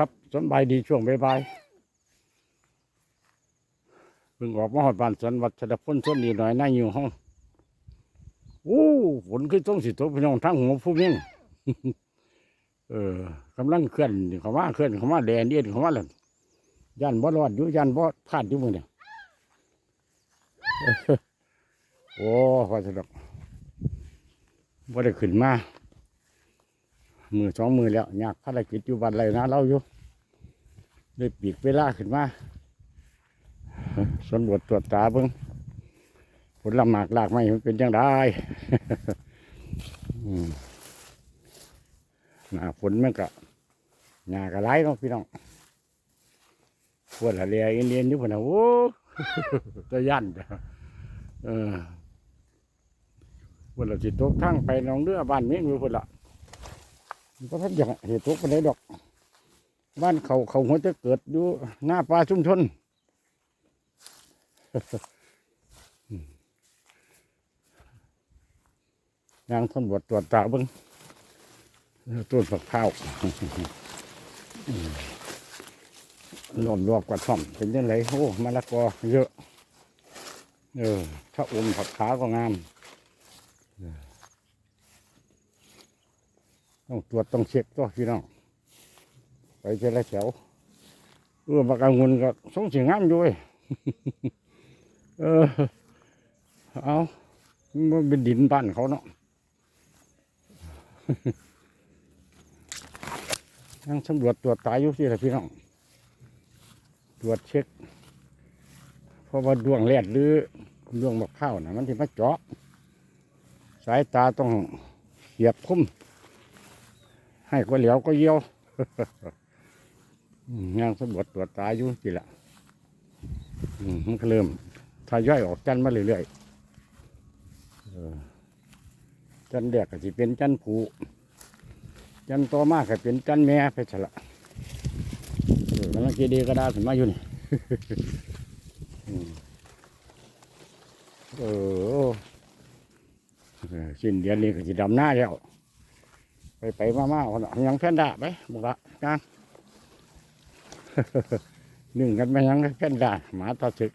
ครับสบายดีช่วงบ่ายๆเพิ่งออกมาหอดบ้านสวนวัดชดพ้นส่วนนี้หน่อยน่าอยู่ห้องโอ้ฝนขึ้นต้องสิตกพี่น้องทั้งหัวผู้เมี่ยงเออกำลังเคลื่อนเขามาเคลื่อนเขามาแดนเดียนเขามาแล้วย่านบ่รอดอยู่ย่านบ่พลาดอยู่มือเนี่ยโอ้พอสะดอกบ่ได้ขึ้นมา มือสองมือแล้วยากภารกิจอยู่บ้านไรนะเราอยู่ได้ปีกเวลาขึ้นมาสำรวจตรวจตาเบิ้งผลละหมากลากไม้มันเป็นยังไงอืมหนาฝนมันก็หญ้าก็ไหลเนาะพี่น้องพวกละเรียอินเดียนอยู่พนนะโอ้ตะยันเออพวกเราจิตตกทั้งไปหนองเรือบ้านเมียงอยู่พวกละ ก็ทักอย่างเหตุทุกข์ไปได้ดอก บ้านเขาเขาหัวจะเกิดอยู่หน้าป่าชุมชนยางทนบวดตรวจตาเบิ้งต้นผักข้าวหล่นรวบกว่าท่อม เป็นยังไงโอ้มะละกอเยอะ เออถ้าอมผักขาก็งาม ต้องตรวจต้องเช็คตัวพี่น้องไปเจอละแถวเออปากกางุนก็สงสีงามอยู่เว้ยเออเอามันเป็นดินบ้านเขาเนาะนั่งสำรวจตรวจตายอยู่สิละพี่น้องตรวจเช็คเพราะว่าดวงแรดหรือดวงมะพร้าวนะมันที่มาเจาะสายตาต้องเสียบคม ให้ก็เหลียวก็เยี่ยวอืมย่างสำรวจตรวจตาอยู่สิละมันก็เริ่มทยอยออกจันมาเรื่อยๆจันแดกก็สิเป็นจันผูจันต่อมาก็เป็นจันแม่ไปฉละเออกำลังเกดีกระดาษขึ้นมาอยู่นี่เออเออสิ้นเดือนนี้ก็จะดำหน้าแล้ว ไปไปมามาคนน่ะยังแพนด้าไปบอกละงานหนึ่งกันไปยังแพนด้าหมาตาศึก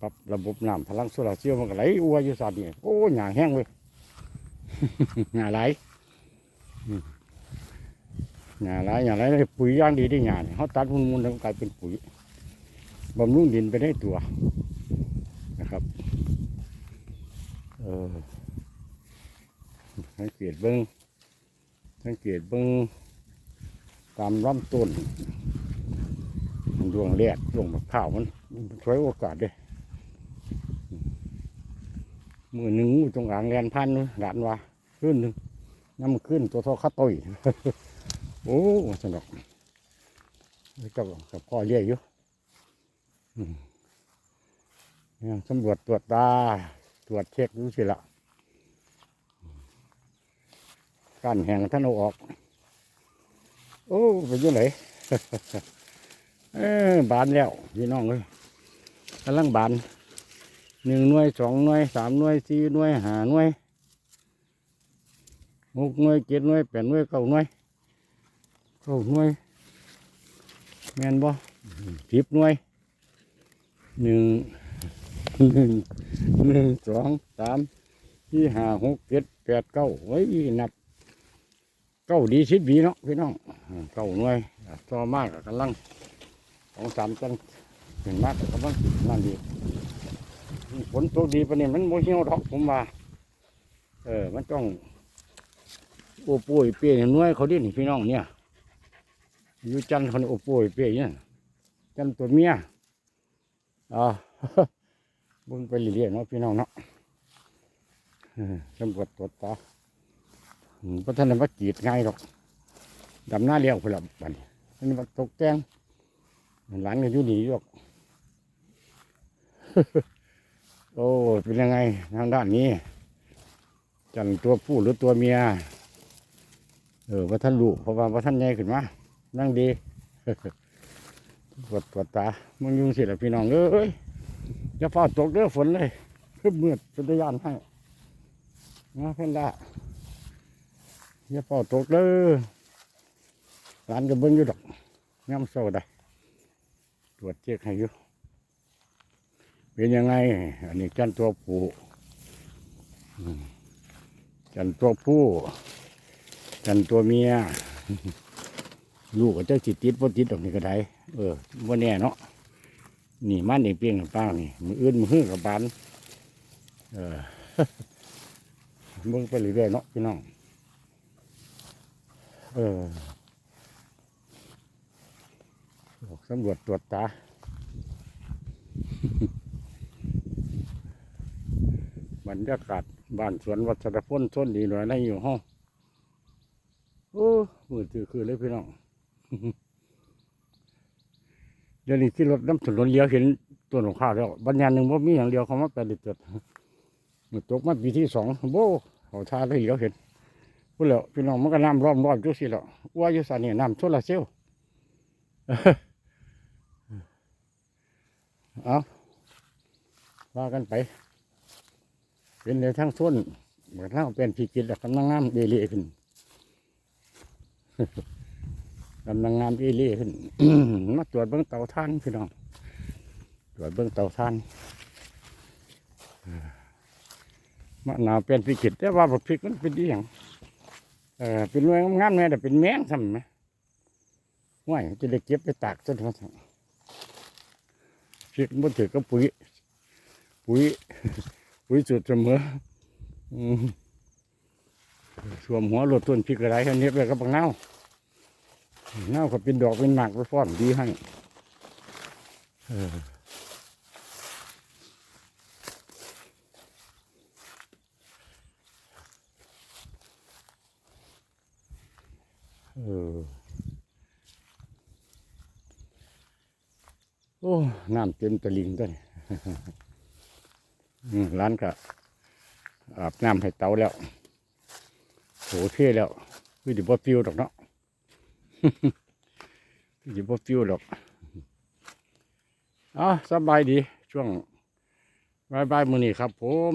ปรับระบบน้ำพลังโซลาร์เซลล์มันก็ไหลอัวอยู่สัตว์นี่โอ้หยาแห้งเว้ยหยาไหลหยาไหลหยาไหลเลยปุ๋ยย่างดีได้หยาเนี่ยเขาตัดมุนมุนแล้วกลายเป็นปุ๋ยบำรุงดินไปได้ตัวนะครับเออ สังเกตเบิ้งสังเกตเบิ้งตามลำต้นดวงแรกดวงมะพร้าวมันมันสวยโอกาสเด้มือหนึ่งงูจงอางแลนพันนู่นหลานว่าขึ้นหนึ่งน้ำขึ้นตัวท่อข้าต้อยโอ้สนุกกับกับพ่อเลี้ยอยู่เนี่ยสำรวจตรวจตา ตรวจเช็คดูสิละ การแห่งท่านเอาออก โอ้เป็นยังไงเออบานแล้วพี่น้องเลยกำลังบานหนึ่งหน่วยสองหน่วยสามหน่วยสี่หน่วยห้าหน่วยหกหน่วยเจ็ดหน่วยแปดหน่วยเก้าหน่วยเก้าหน่วยแมนบ่สิบหน่วยหนึ่งหนึ่งหนึ่งสองสามสี่ห้าหกเจ็ดแปดเก้าไว้นับ เก้าดีชิดบีเนาะพี่น้องเก้าหน่วยอ่าต่อมากกำลังสองสามจันถึงมากกำลังนั่นดีฝนตกดีปะเนี่ยมันโมเหี่ยวดอกผมว่าเออ มันต้องโอ้ป่วยเปียหน่วยเขาดินี่พี่น้องเนี่ยอยู่จันทร์คนโอ้ป่วยเปียเนี่ยจันทร์ตัวเมียอ่าบิ่งไปเรื่อยๆเนาะพี่น้องเนาะเออตำรวจตรวจตา เพราะท่านนั้นว่ากรีดง่ายหรอกดำหน้าเลี้ยวพลับบัดนท่านว่าตกแกงหลังก็อยู่หนีหรอกโอ้เป็นยังไงทางด้านนี้ จันตัวผู้หรือตัวเมีย เออว่าท่านลูกเพราะว่าว่าท่านใหญ่ขึ้นมานั่งดีปวดปวดตามึงยุ่งสิละพี่น้องเอ้ยอย่าฟ้าตกเด้อฝนเลยคือมืดเป็นตะยานให้นะเพื่อนละ อย่าเป่าตกเด้อร้านก็เบิ่งอยู่ดอกย่ำเศร้าได้ตรวจเช็คให้อยู่เป็นยังไง อันนี้จันตัวผู้จันตัวผู้จันตัวเมีย ลูกก็จะสิติดบ่ติดดอกนี่ก็ได้ เออบ่แน่เนาะนี่มันเองเปียงกับป้านี่มืออื่นมือหื้อกับบานเออเบิ่งไปเรื่อยๆเนาะพี่น้อง เออสำรวจตรวจตาบรรยากาศบ้านสวนวัชรพลต้นดีหน่อยในอยู่ห้องโอ้มือถือคือเลยพี่น้องเดี๋ยวนี้ที่รถน้ำถนนเลี้ยวเห็นตัวของข้าวแล้วบรรยานหนึ่งว่ามีอย่างเดียวเขามาแปดลิตรมันตกมาปีที่สองโบเขาทาได้เลี้ยวเห็น พูดแล้วพี่น้องมันก็น้ำร้อมร้อมจุสิแล้วว่าอยู่สานี่น้ำโซลาร์เซลล์เอาว่ากันไป เป็นในทั้งส้นเหมือนเราเป็นพีกิจแล้วกำลังงามเอเล่ขึ้นกำลังงามเอเล่ขึ้นมาตรวจเบื้องเตาท่านพี่น้องตรวจเบื้องเตาท่านเอ่อมะนาวเป็นพิกิตแต่ว่าบทพริกมันเป็นดีอย่าง เออเป็นหน่วยงามๆเนี่ยแต่เป็นแมงทำไหมว่ายจะได้เก็บไปตากจนทั้งพริกมันถือก็ปุ๋ย ปุ๋ย ปุ๋ยจุดเสมอสวมหัวรถต้นพริกอะไรอันนี้ไปกับบังเน่าเน่าก็เป็นดอกเป็นหมากไปฟ้อนดีให้ เออโอ้น้ำเต็มตะลิงตัวนี้อืมร้านก็อาบน้ำให้เตาแล้วโหเท่แล้วคือดิบ่ฟิวดอกเนาะคือดิบ่ฟิวดอกอ๋อสบายดี ช่วงบายบายมือนี้ครับผม